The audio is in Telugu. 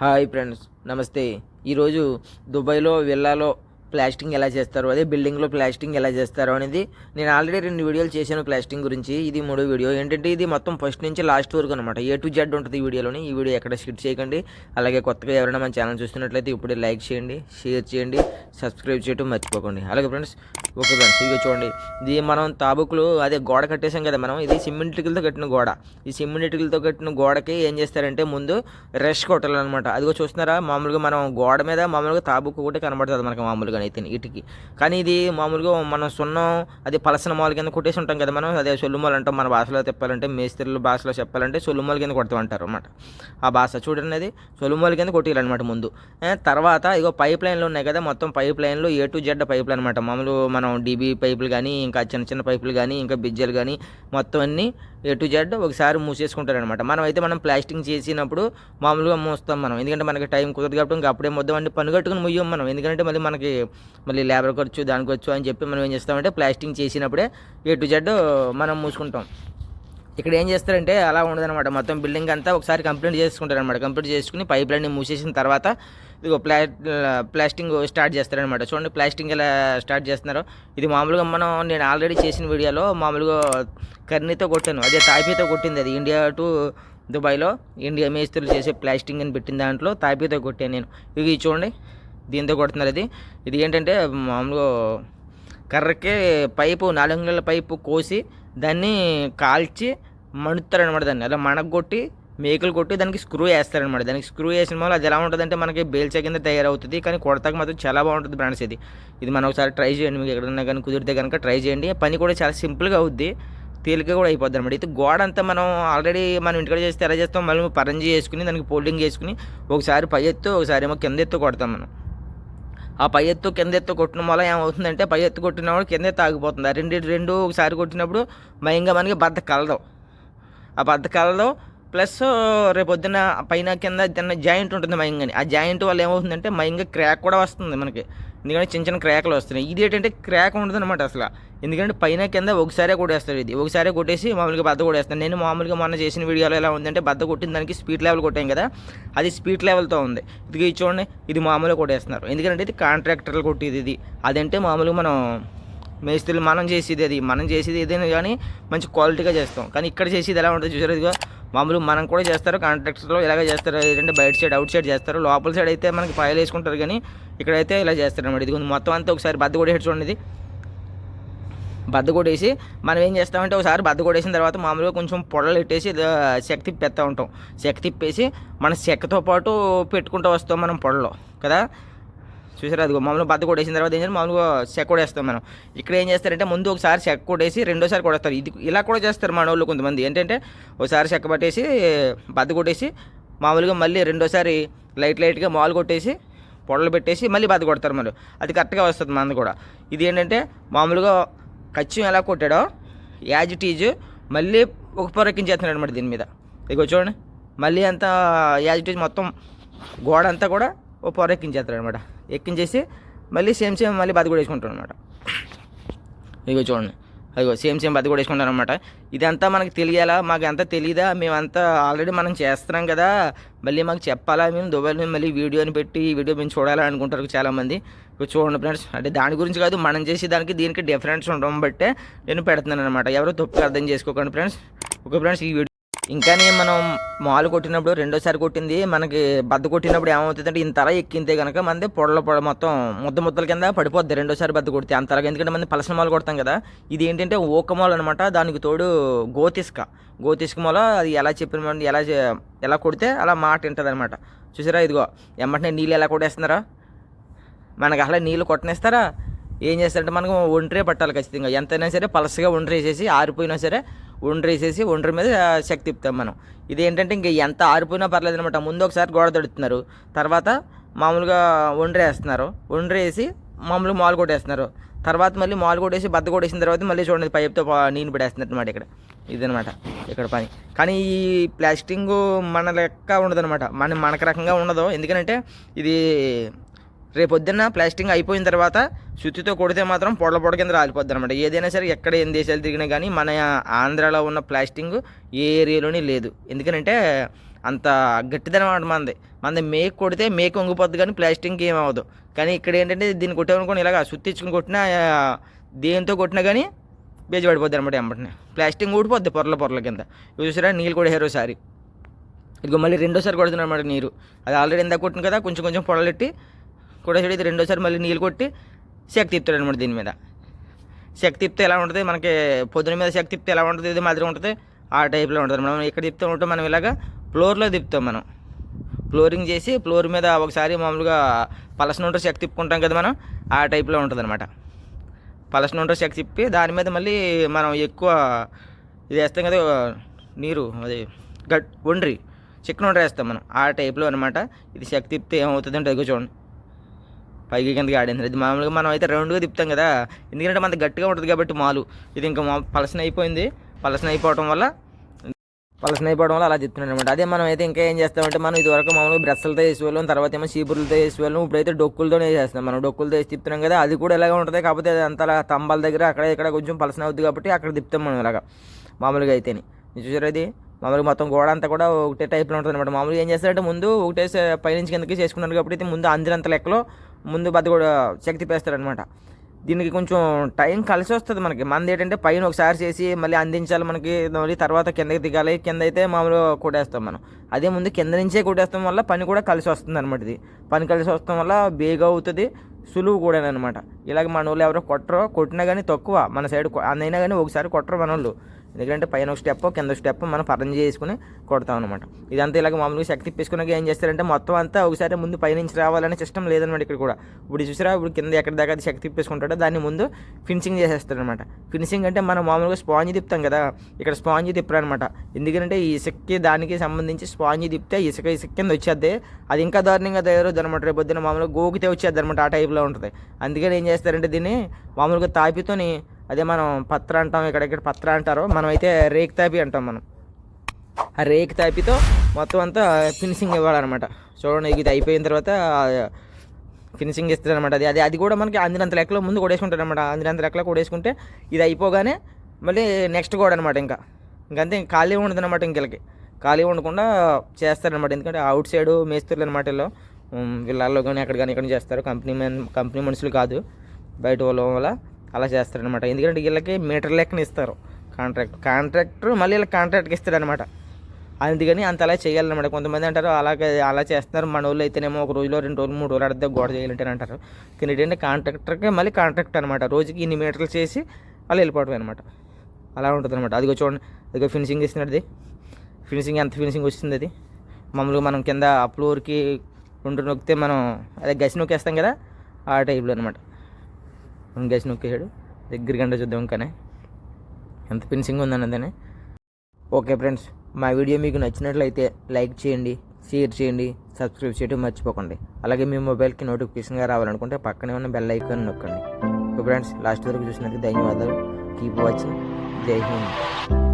హాయ్ ఫ్రెండ్స్ నమస్తే. ఈరోజు దుబాయ్లో విల్లాలో ప్లాస్టింగ్ ఎలా చేస్తారు? అదే బిల్డింగ్లో ప్లాస్టింగ్ ఎలా చేస్తారు అనేది నేను ఆల్రెడీ రెండు వీడియోలు చేశాను ప్లాస్టింగ్ గురించి. ఇది మూడో వీడియో. ఏంటంటే ఇది మొత్తం ఫస్ట్ నుంచి లాస్ట్ వరకు అనమాట ఏ టు జెడ్ ఉంటుంది ఈ వీడియోలోని. ఈ వీడియో ఎక్కడ స్కిట్ చేయకండి. అలాగే కొత్తగా ఎవరైనా మన ఛానల్ చూస్తున్నట్లయితే ఇప్పుడే లైక్ చేయండి షేర్ చేయండి సబ్స్క్రైబ్ చేయడం మర్చిపోకండి. అలాగే ఫ్రెండ్స్ ఓకే ఫ్రెండ్స్ ఇదిగో చూడండి. ఇది మనం తాబుకులు అదే గోడ కట్టేసాం కదా మనం ఇది సిమెంట్ ఇటుకలతో కట్టిన గోడ. ఈ సిమెంట్ ఇటుకలతో కట్టిన గోడకి ఏం చేస్తారంటే ముందు రెష్ కొట్టాలన్నమాట. అదిగో చూస్తున్నారా మామూలుగా మనం గోడ మీద మామూలుగా తాబుకు ఒకటి కనబడుతుంది మనకి మామూలుగా అయితే ఇటుకి. కానీ ఇది మామూలుగా మనం సున్నం అది పలసన మాల కింద కొట్టేసి ఉంటాం కదా మనం అదే సొల్లుమాలు అంటాం మన భాషలో చెప్పాలంటే మేస్త్రుల భాషలో చెప్పాలంటే సొల్లుమాల కింద కొడతామంటారు అనమాట ఆ భాష చూడండి అది సొల్లుమాల కింద కొట్టాలన్నమాట ముందు. తర్వాత ఇగో పైప్ లైన్లు ఉన్నాయి కదా మొత్తం పైప్ లైన్లు ఏ టు జెడ్ పైపులు అనమాట మామూలు మనం డీబీ పైపులు కానీ ఇంకా చిన్న చిన్న పైపులు కానీ ఇంకా బిజ్జలు కానీ మొత్తం అన్నీ ఏ టు జెడ్ ఒకసారి మూసేసుకుంటారనమాట మనం అయితే మనం ప్లాస్టింగ్ చేసినప్పుడు మామూలుగా మూస్తాం మనం. ఎందుకంటే మనకి టైం కుదరదు కాబట్టి ఇంకా అప్పుడే మొత్తం అన్ని పని కట్టుకుని ముయ్యం మనం. ఎందుకంటే మళ్ళీ మనకి మళ్ళీ లేబర్ ఖర్చు దాని ఖర్చు అని చెప్పి మనం ఏం చేస్తామంటే ప్లాస్టింగ్ చేసినప్పుడే ఏ టు జెడ్ మనం మూసుకుంటాం. ఇక్కడ ఏం చేస్తారంటే అలా ఉండదన్నమాట. మొత్తం బిల్డింగ్ అంతా ఒకసారి కంప్లీట్ చేసుకుంటారనమాట కంప్లీట్ చేసుకుని పైప్ లైన్ మూసేసిన తర్వాత ఇదిగో ప్లా ప్లాస్టింగ్ స్టార్ట్ చేస్తారనమాట చూడండి ప్లాస్టింగ్ ఎలా స్టార్ట్ చేస్తున్నారో. ఇది మామూలుగా మనం నేను ఆల్రెడీ చేసిన వీడియోలో మామూలుగా కర్నీతో కొట్టాను. అదే తాపీతో కొట్టింది అది. ఇండియా టు దుబాయ్లో ఇండియా మేస్త్రులు చేసే ప్లాస్టింగ్ అని పెట్టిన దాంట్లో తాపీతో కొట్టాను నేను. ఇవి చూడండి. దీంతో కొడుతున్నారు ఇది. ఇది ఏంటంటే మామూలుగా కర్రకే పైపు నాలుగు పైపు కోసి దాన్ని కాల్చి మణుతారనమాట దాన్ని. అలా మణగొట్టి మేకలు కొట్టి దానికి స్క్రూ వేస్తారనమాట దానికి స్క్రూ వేసిన వల్ల అది ఎలా ఉంటుందంటే మనకి బేల్చా కింద తయారవుతుంది కానీ కొడతాక మాత్రం చాలా బాగుంటుంది బ్రాండ్స్ ఇది. ఇది మనం ఒకసారి ట్రై చేయండి మీకు ఎక్కడన్నా కానీ కుదిరితే కనుక ట్రై చేయండి. పని కూడా చాలా సింపుల్గా అవుద్ది తేలిక కూడా అయిపోద్ది అనమాట ఇది గోడ అంతా మనం ఆల్రెడీ మనం ఇంటికాడ చేస్తే ఎలా చేస్తాం మళ్ళీ పరంజి చేసుకుని దానికి పోల్డింగ్ చేసుకుని ఒకసారి పై ఎత్తు ఒకసారి ఏమో కింద ఎత్తు కొడతాం మనం. ఆ పై ఎత్తు కింద ఎత్తు కొట్టడం వల్ల ఏమవుతుందంటే పై ఎత్తు కొట్టినప్పుడు కింద ఎత్తు ఆగిపోతుంది. ఆ రెండు రెండు ఒకసారి కొట్టినప్పుడు భయంగా మనకి బద్ద కలదు ఆ బద్ద కలదు ప్లస్ రేపొద్దున పైన కింద చిన్న జాయింట్ ఉంటుంది మైంగని. ఆ జాయింట్ వల్ల ఏమవుతుందంటే మైంగ క్రాక్ కూడా వస్తుంది మనకి. ఎందుకంటే చిన్న చిన్న క్రాక్లు వస్తున్నాయి. ఇది ఏంటంటే క్రాక్ ఉండదు అనమాట అసలు. ఎందుకంటే పైన కింద ఒకసారే కొట్టేస్తారు ఇది. ఒకసారి కొట్టేసి మామూలుగా బద్ద కొట్టేస్తాను నేను మామూలుగా మొన్న చేసిన వీడియోలో ఎలా ఉందంటే బద్ద కొట్టిన దానికి స్పీడ్ లెవెల్ కొట్టాం కదా. అది స్పీడ్ లెవెల్తో ఉంది. ఇది చూడండి. ఇది మామూలుగా కొట్టేస్తున్నారు. ఎందుకంటే ఇది కాంట్రాక్టర్లు కొట్టేది ఇది. అదంటే మామూలుగా మనం మేస్త్రులు మనం చేసేది అది. మనం చేసేది ఏదైనా కానీ మంచి క్వాలిటీగా చేస్తాం. కానీ ఇక్కడ చేసేది ఎలా ఉంటుంది చూసారు ఇదిగో? మామూలు మనం కూడా చేస్తారు కాంట్రాక్టర్లో ఇలాగే చేస్తారు ఏంటంటే బయట సైడ్ అవుట్ సైడ్ చేస్తారు. లోపల సైడ్ అయితే మనకి ఫైల్ వేసుకుంటారు కానీ ఇక్కడైతే ఇలా చేస్తారు అనమాట ఇది మొత్తం అంతా ఒకసారి బద్ద కొట్టేసి చూడండి ఇది. బద్ద కొట్టేసి మనం ఏం చేస్తామంటే ఒకసారి బద్ద కొట్టేసిన తర్వాత మామూలుగా కొంచెం పొడలు పెట్టేసి శక్తి చెక్క తిప్పేస్తూ ఉంటాం. శక్తి తిప్పేసి మన చెక్కతో పాటు పెట్టుకుంటూ వస్తాం మనం పొడలో కదా? చూసారా? అది మామూలుగా బద్ద కొట్టేసిన తర్వాత ఏం చేయాలి? మామూలుగా చెక్క కొడేస్తాం మనం. ఇక్కడ ఏం చేస్తారంటే ముందు ఒకసారి చెక్క కొట్టేసి రెండోసారి కొడేస్తారు ఇది ఇలా కూడా చేస్తారు మన వాళ్ళు కొంతమంది. ఏంటంటే ఒకసారి చెక్క పట్టేసి బద్ద కొట్టేసి మామూలుగా మళ్ళీ రెండోసారి లైట్ లైట్గా మాల్ కొట్టేసి పొడలు పెట్టేసి మళ్ళీ బద్ద కొడతారు మరి. అది కరెక్ట్గా వస్తుంది మనది కూడా. ఇది ఏంటంటే మామూలుగా కచ్చిం ఎలా కొట్టాడో యాజ్ ఇట్ ఈజ్ మళ్ళీ ఒక పొర ఎక్కించేస్తున్నాడు అనమాట దీని మీద. ఇక చూడండి. మళ్ళీ అంతా యాజ్ ఇట్ ఈజ్ మొత్తం గోడ అంతా కూడా ఓ పొర ఎక్కించేస్తాడు అనమాట ఎక్కించేసి మళ్ళీ సేమ్ సేమ్ మళ్ళీ బతి కూడా వేసుకుంటాం అనమాట ఇదిగో చూడండి. అదిగో సేమ్ సేమ్ బతి కూడా వేసుకుంటారు అనమాట ఇదంతా మనకు తెలియాలా? మాకు అంతా తెలియదా మేమంతా ఆల్రెడీ మనం చేస్తున్నాం కదా. మళ్ళీ మాకు చెప్పాలా? మేము దుబాయ్ మేము మళ్ళీ వీడియోని పెట్టి ఈ వీడియో మేము చూడాలని అనుకుంటారు చాలామంది. ఇగో చూడండి ఫ్రెండ్స్ అంటే దాని గురించి కాదు మనం చేసే దానికి దీనికి డిఫరెన్స్ ఉండడం బట్టే నేను పెడుతున్నాను అనమాట ఎవరో తప్పు అర్థం చేసుకోకండి ఫ్రెండ్స్ ఓకే ఫ్రెండ్స్ ఈ వీడియో ఇంకానే మనం మాలు కొట్టినప్పుడు రెండోసారి కొట్టింది మనకి బద్ద కొట్టినప్పుడు ఏమవుతుందంటే ఇంతలా ఎక్కింతే కనుక మనది పొడల పొడ మొత్తం ముద్ద ముద్దల కింద పడిపోద్ది రెండోసారి బద్ద కొడితే. అంతలాగా ఎందుకంటే మనం పలసన మాలు కొడతాం కదా ఇది ఏంటంటే ఊకమాలు అనమాట దానికి తోడు గోతిస్క గోతిస్క మాల అది ఎలా చెప్పిన ఎలా ఎలా కొడితే అలా మాట వింటుంది అనమాట చూసారా ఇదిగో ఎమ్మటనే నీళ్ళు ఎలా కొట్టేస్తున్నారా? మనకు అసలు నీళ్ళు కొట్టనేస్తారా? ఏం చేస్తారంటే మనకు ఒంటరే పట్టాలి ఖచ్చితంగా. ఎంతైనా సరే పలసగా ఒండ్రు వేసేసి ఆరిపోయినా సరే ఒండ్రు వేసేసి ఒండ్రి మీద శక్తి తిప్పుతాం మనం. ఇది ఏంటంటే ఇంక ఎంత ఆరిపోయినా పర్లేదు అనమాట ముందు ఒకసారి గోడ తడుతున్నారు తర్వాత మామూలుగా ఒండ్రు వేస్తున్నారు ఒండ్రు వేసి మామూలుగా మాలు కొట్టేస్తున్నారు. తర్వాత మళ్ళీ మాలు కొట్టేసి బద్ద కొట్టేసిన తర్వాత మళ్ళీ చూడండి పైప్తో నీళ్ళు పడేస్తున్నారు అనమాట ఇక్కడ. ఇదనమాట ఇక్కడ పని. కానీ ఈ ప్లాస్టింగ్ మన లెక్క ఉండదనమాట. మన మనకు రకంగా ఉండదు. ఎందుకంటే ఇది రేపొద్దున్న ప్లాస్టింగ్ అయిపోయిన తర్వాత శుద్ధితో కొడితే మాత్రం పొడల పొడ కింద రాలిపోద్ది అనమాట ఏదైనా సరే ఎక్కడ ఎన్ని దేశాలు తిరిగినా కానీ మన ఆంధ్రాలో ఉన్న ప్లాస్టింగ్ ఏ ఏరియాలోనే లేదు. ఎందుకంటే అంత గట్టిదనమాట అనమాట మనది మనది మేక్ కొడితే మేక్ వంగిపోద్ది కానీ ప్లాస్టింగ్కి ఏం అవ్వదు. కానీ ఇక్కడ ఏంటంటే దీన్ని కొట్టామనుకోండి ఇలాగ సుత్తించుకుని కొట్టినా దేంతో కొట్టినా కానీ బేజి పడిపోద్ది అనమాట వెంబటనే ప్లాస్టింగ్ ఊడిపోద్ది పొరల పొరల కింద. ఇవి చూసారా? నీళ్ళు కూడా హేరోసారి ఇదిగో మళ్ళీ రెండోసారి కొడుతున్నారు అనమాట నీరు. అది ఆల్రెడీ ఇందాక కొట్టిన కదా కొంచెం కొంచెం పొడలెట్టి కొట్టేసాడు ఇది రెండోసారి మళ్ళీ నీళ్ళు కొట్టి శక్తి తిప్పుతాడు అనమాట దీని మీద. శక్తి తిప్పితే ఎలా ఉంటుంది? మనకి పొద్దున మీద శక్తి తిప్పితే ఎలా ఉంటుంది? ఇది మాదిరి ఉంటుంది. ఆ టైప్లో ఉంటుంది. మనం ఇక్కడ తిప్పుతూ ఉంటాం మనం ఇలాగా ఫ్లోర్లో తిప్పుతాం మనం. ఫ్లోరింగ్ చేసి ఫ్లోర్ మీద ఒకసారి మామూలుగా పలసన ఉంటే శక్తి తిప్పుకుంటాం కదా మనం ఆ టైప్లో ఉంటుంది అనమాట పలసన ఉంటే శక్తి తిప్పి దాని మీద మళ్ళీ మనం ఎక్కువ ఇది వేస్తాం కదా నీరు అది గట్ ఒండ్రి చికెన్ వండర్ వేస్తాం మనం. ఆ టైప్లో అనమాట ఇది శక్తి తిప్పితే ఏమవుతుంది అంటే చూడండి. పైకి కిందకి ఆడింది ఇది మామూలుగా మనం అయితే రౌండ్గా తిప్పుతాం కదా. ఎందుకంటే మనది గట్టిగా ఉంటుంది కాబట్టి మాలు. ఇది ఇంకా మా పలసన అయిపోయింది. పలసన అయిపోవడం వల్ల పలసన అయిపోవడం వల్ల అలా తిప్పుతున్నాను అనమాట అదే మనం అయితే ఇంకా ఏం చేస్తామంటే మనం ఇదివరకు మామూలుగా బ్రష్లతో వేసేవాళ్ళం తర్వాత ఏమో చీపుర్లతో వేసేవాళ్ళం ఇప్పుడైతే డొక్కులతోనే చేస్తాం మనం. డొక్కులతో వేసి తిప్పుతున్నాం కదా. అది కూడా ఎలాగ ఉంటుంది కాకపోతే అది అంత తంబాల దగ్గర అక్కడ ఇక్కడ కొంచెం పలసన అవుతుంది కాబట్టి అక్కడ తిప్పుతాం మనం ఇలాగా. మామూలుగా అయితేని. మీరు చూసారు అది మామూలుగా మొత్తం గోడ అంతా కూడా ఒకటే టైప్లో ఉంటుంది అనమాట మామూలుగా ఏం చేస్తారంటే ముందు ఒకటే పైనుంచి కిందకి చేసుకున్నారు కాబట్టి అయితే ముందు అందినంత లెక్కలో ముందు బద్ద కూడా శక్తి పేస్తారనమాట దీనికి కొంచెం టైం కలిసి వస్తుంది మనకి. మంది ఏంటంటే పైన ఒకసారి చేసి మళ్ళీ అందించాలి మనకి మళ్ళీ తర్వాత కిందకి దిగాలి కింద అయితే మామూలుగా కొట్టేస్తాం మనం. అదే ముందు కింద నుంచే కొట్టేస్తాం వల్ల పని కూడా కలిసి వస్తుంది అనమాట ఇది. పని కలిసి వస్తాం వల్ల బేగా అవుతుంది సులువు కూడా అనమాట ఇలాగ మన వాళ్ళు ఎవరో కొట్టరో కొట్టినా కానీ తక్కువ. మన సైడ్ అందైనా కానీ ఒకసారి కొట్టరు మన వాళ్ళు ఎందుకంటే పైన ఒక స్టెప్ కింద స్టెప్ మనం పరం చేసుకుని కొడతాం అనమాట ఇదంతా ఇలాగ మామూలుగా శక్తి తిప్పేసుకున్నాక ఏం చేస్తారంటే మొత్తం అంతా ఒకసారి ముందు పైనుంచి రావాలనే సిస్టమ్ లేదనమాట ఇక్కడ కూడా. ఇప్పుడు చూసారా ఇప్పుడు కింద ఎక్కడ దాకా అది శక్తి తిప్పేసుకుంటాడో దాన్ని ముందు ఫినిషింగ్ చేసేస్తారనమాట ఫినిషింగ్ అంటే మనం మామూలుగా స్పాంజ్ తిప్పుతాం కదా ఇక్కడ స్పాంజ్ తిప్పరనమాట ఎందుకంటే ఈ ఇసుక్కి దానికి సంబంధించి స్పాంజ్ తిప్పితే ఇసుక ఇసుక కింద వచ్చేద్ది. అది ఇంకా దారుణంగా తయారవుద్ది అనమాట రేపు పొద్దున మామూలుగా గోకితే వచ్చేద్ది అనమాట ఆ టైప్లో ఉంటుంది. అందుకని ఏం చేస్తారంటే దీన్ని మామూలుగా తాపితోని అదే మనం పత్ర అంటాం ఇక్కడ ఇక్కడ పత్ర అంటారు మనం అయితే రేక్ తాపి అంటాం మనం. ఆ రేక్ తాపితో మొత్తం అంతా ఫినిషింగ్ ఇవ్వాలన్నమాట. చూడండి ఇది అయిపోయిన తర్వాత ఫినిషింగ్ ఇస్తారనమాట అది అది అది కూడా మనకి అందినంత లెక్కలో ముందు కొడేసుకుంటారు అనమాట అందినంత లెక్కలో కొడేసుకుంటే ఇది అయిపోగానే మళ్ళీ నెక్స్ట్ కూడా అనమాట ఇంకా. ఇంకంతే ఇంక ఖాళీ ఉండదు అనమాట ఇంకెళ్ళకి. ఖాళీ ఉండకుండా చేస్తారనమాట ఎందుకంటే అవుట్ సైడ్ మేస్తులు అనమాట వీళ్ళు. వీళ్ళల్లో కానీ ఎక్కడ కానీ ఇక్కడ చేస్తారు. కంపెనీ మెన్ కంపెనీ మనుషులు కాదు. బయట వాళ్ళ వల్ల అలా చేస్తారనమాట ఎందుకంటే వీళ్ళకి మీటర్ లెక్కన ఇస్తారు. కాంట్రాక్ట్ కాంట్రాక్టర్ మళ్ళీ వీళ్ళకి కాంట్రాక్ట్కి ఇస్తాడనమాట అందుకని అంత అలా చేయాలన్నమాట. కొంతమంది అంటారు అలాగే అలా చేస్తున్నారు. మన వాళ్ళు అయితేనేమో ఒక రోజులో రెండు రోజులు మూడు రోజులు అడితే గోడ చేయాలంటే అంటారు. కానీ ఏంటంటే కాంట్రాక్టర్కి మళ్ళీ కాంట్రాక్ట్ అనమాట రోజుకి ఇన్ని మీటర్లు చేసి వాళ్ళు వెళ్ళిపోవడం అనమాట అలా ఉంటుంది అనమాట అదిగో చూడండి. అదిగో ఫినిషింగ్ ఇస్తున్నది ఫినిషింగ్ ఎంత ఫినిషింగ్ వచ్చింది అది? మామూలుగా మనం కింద ఫ్లోర్కి రెండు నొక్కితే మనం అదే గసి నొక్కేస్తాం కదా ఆ టైప్లో అనమాట గ్యాస్ గసి నొక్కేసాడు దగ్గర గంట చూద్దాం కానీ. ఎంత ఫినిషింగ్ ఉందన్నదని ఓకే ఫ్రెండ్స్ మా వీడియో మీకు నచ్చినట్లయితే లైక్ చేయండి షేర్ చేయండి సబ్స్క్రైబ్ చేయడం మర్చిపోకండి. అలాగే మీ మొబైల్కి నోటిఫికేషన్గా రావాలనుకుంటే పక్కనే ఉన్న బెల్ ఐకాన్ నొక్కండి. ఫ్రెండ్స్ లాస్ట్ వరకు చూసినందుకు ధన్యవాదాలు. Keep watching. జై హింద్.